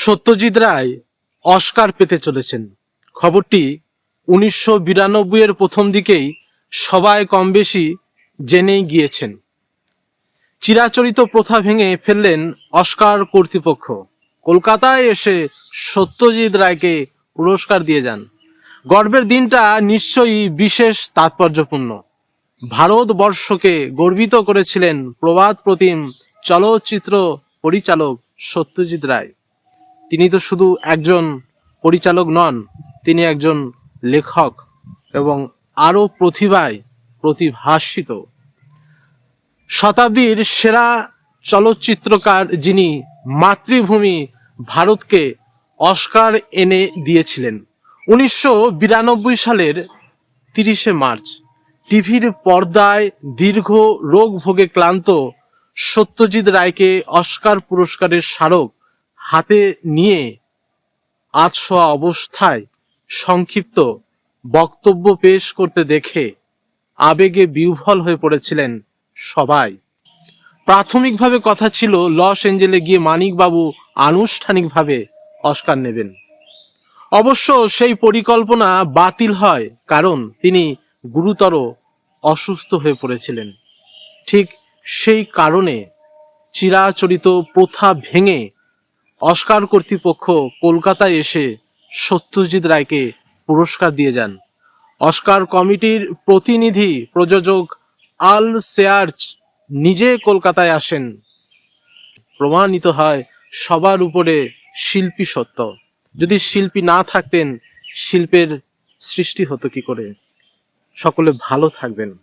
Satyajit Ray Oscar পেতে চলেছেন। খবরটি উনিশশো বিরানব্বই এর প্রথম দিকেই সবাই কম বেশি জেনেই গিয়েছেন। চিরাচরিত প্রথা ভেঙে ফেললেন অস্কার কর্তৃপক্ষ। কলকাতায় এসে সত্যজিৎ রায়কে পুরস্কার দিয়ে যান। গর্বের দিনটা নিশ্চয়ই বিশেষ তাৎপর্যপূর্ণ। ভারতবর্ষকে গর্বিত করেছিলেন প্রবাদ প্রতিম চলচ্চিত্র পরিচালক সত্যজিৎ রায়। তিনি তো শুধু একজন পরিচালক নন, তিনি একজন লেখক এবং আরও প্রতিভায় প্রতিভাসিত শতাব্দীর সেরা চলচ্চিত্রকার যিনি মাতৃভূমি ভারতকে অস্কার এনে দিয়েছিলেন। উনিশশো বিরানব্বই সালের তিরিশে মার্চ, টিভির পর্দায় দীর্ঘ রোগ ভোগে ক্লান্ত সত্যজিৎ রায়কে অস্কার পুরস্কারের স্মারক হাতে নিয়ে আতশোয়া অবস্থায় সংক্ষিপ্ত বক্তব্য পেশ করতে দেখে আবেগে বিহ্বল হয়ে পড়েছিলেন সবাই। প্রাথমিকভাবে কথা ছিল, লস এঞ্জেলে গিয়ে মানিকবাবু আনুষ্ঠানিকভাবে অস্কার নেবেন। অবশ্য সেই পরিকল্পনা বাতিল হয় কারণ তিনি গুরুতর অসুস্থ হয়ে পড়েছিলেন। ঠিক সেই কারণে চিরাচরিত প্রথা ভেঙে অস্কার কর্তৃপক্ষ কলকাতায় এসে সত্যজিৎ রায়কে পুরস্কার দিয়ে যান। অস্কার কমিটির প্রতিনিধি প্রযোজক আল সেয়ার্চ নিজে কলকাতায় আসেন। প্রমাণিত হয় সবার উপরে শিল্পী সত্য। যদি শিল্পী না থাকতেন, শিল্পের সৃষ্টি হতো কি করে? সকলে ভালো থাকবেন।